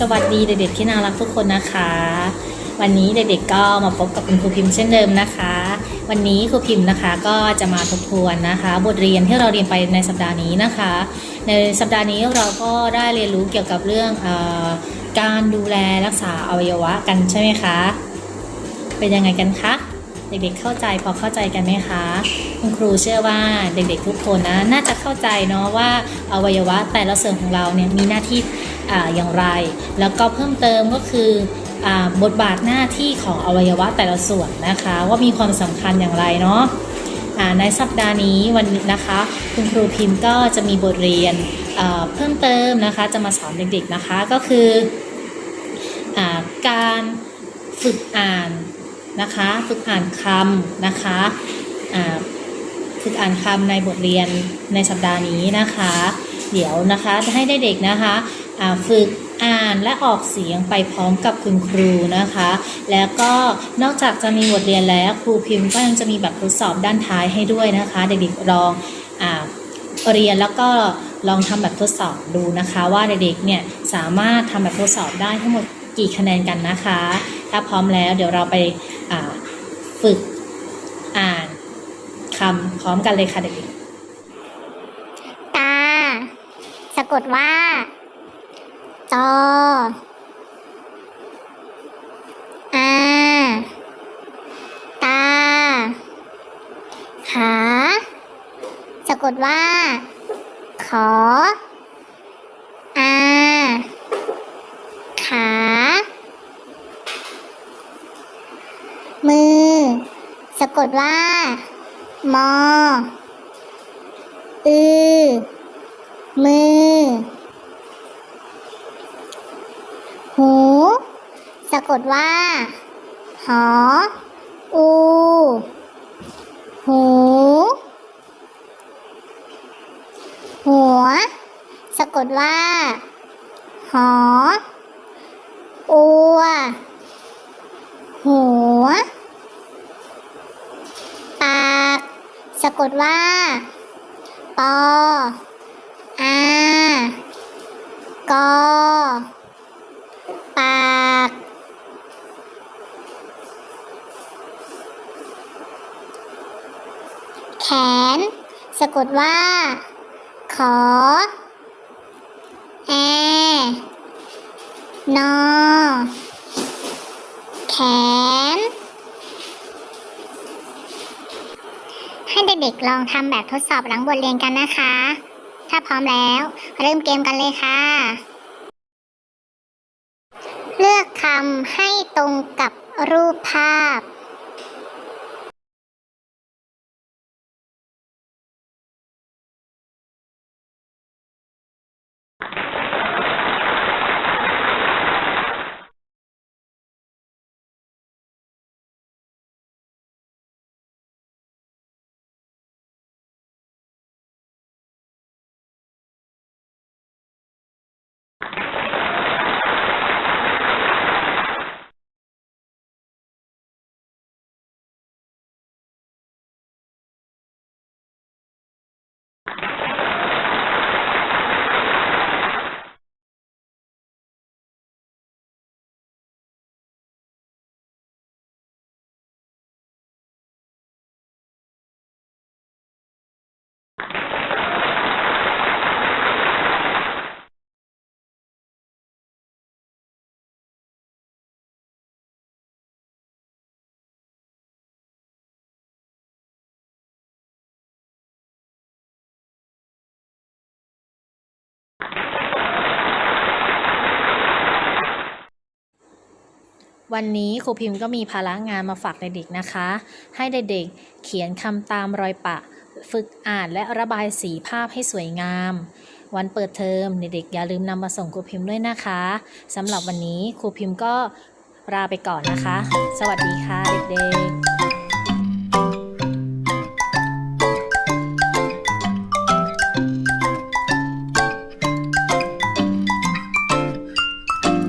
สวัสดีเด็กๆที่น่ารักทุกคนนะคะ วันนี้เด็กๆก็มาพบกับคุณครูพิมพ์เช่นเดิมนะคะ วันนี้ครูพิมพ์นะคะก็จะมาทบทวนนะคะ บทเรียนที่เราเรียนไปในสัปดาห์นี้นะคะ ในสัปดาห์นี้เราก็ได้เรียนรู้เกี่ยวกับเรื่องออการดูแลรักษาอวัยวะกันใช่ไหมคะ เป็นยังไงกันคะเด็กๆเข้าใจพอเข้าใจกันไหมคะคุณครูเชื่อว่าเด็กๆทุกคนนะน่าจะเข้าใจเนาะว่าอวัยวะแต่ละส่วนของเราเนี่ยมีหน้าที่ ออย่างไร แล้วก็เพิ่มเติมก็คืออบทบาทหน้าที่ของอวัยวะแต่ละส่วนนะคะ ว่ามีความสำคัญอย่างไรเนาะในสัปดาห์นี้วันนะคะ คุณครูพิมพ์ก็จะมีบทเรียนเพิ่มเติมนะคะจะมาสอนเด็กๆนะคะก็คืออการฝึกอ่านนะคะฝึกอ่านคำนะคะฝึกอ่านคำในบทเรียนในสัปดาห์นี้นะคะ เดี๋ยวนะคะจะให้ได้เด็กนะคะ ฝึกอ่านและออกเสียงไปพร้อมกับคุณครูนะคะ แล้วก็นอกจากจะมีบทเรียนแล้วครูพิมพ์ก็ยังจะมีแบบทดสอบด้านท้ายให้ด้วยนะคะ เด็กๆลองอเรียนแล้วก็ลองทำแบบทดสอบดูนะคะ ว่าเด็กๆเนี่ยสามารถทำแบบทดสอบได้ทั้งหมดกี่คะแนนกันนะคะ ถ้าพร้อมแล้วเดี๋ยวเราไปฝึกอ่านคำพร้อมกันเลยค่ะเด็กๆตาสะกดว่า จอ อา ตา ขา สะกดว่า ขอ อา ขา มือ สะกดว่า มอ อือ มือ หู สะกดว่า หอ อู หู หัว สะกดว่า หอ อัว หัว ปาก สะกดว่า ปอ อากอ ปากแขน สะกดว่า ขอ แอ นอ แขน ให้เด็กๆลองทำแบบทดสอบหลังบทเรียนกันนะคะ ถ้าพร้อมแล้ว เริ่มเกมกันเลยค่ะ คำให้ตรงกับรูปภาพ วันนี้ครูพิมพ์ก็มีภาระงานมาฝากเด็กๆนะคะ ให้เด็กๆเขียนคำตามรอยปะ ฝึกอ่านและระบายสีภาพให้สวยงาม วันเปิดเทอมเด็กๆอย่าลืมนำมาส่งครูพิมพ์ด้วยนะคะสำหรับวันนี้ครูพิมพ์ก็ลาไปก่อนนะคะ สวัสดีค่ะเด็กๆ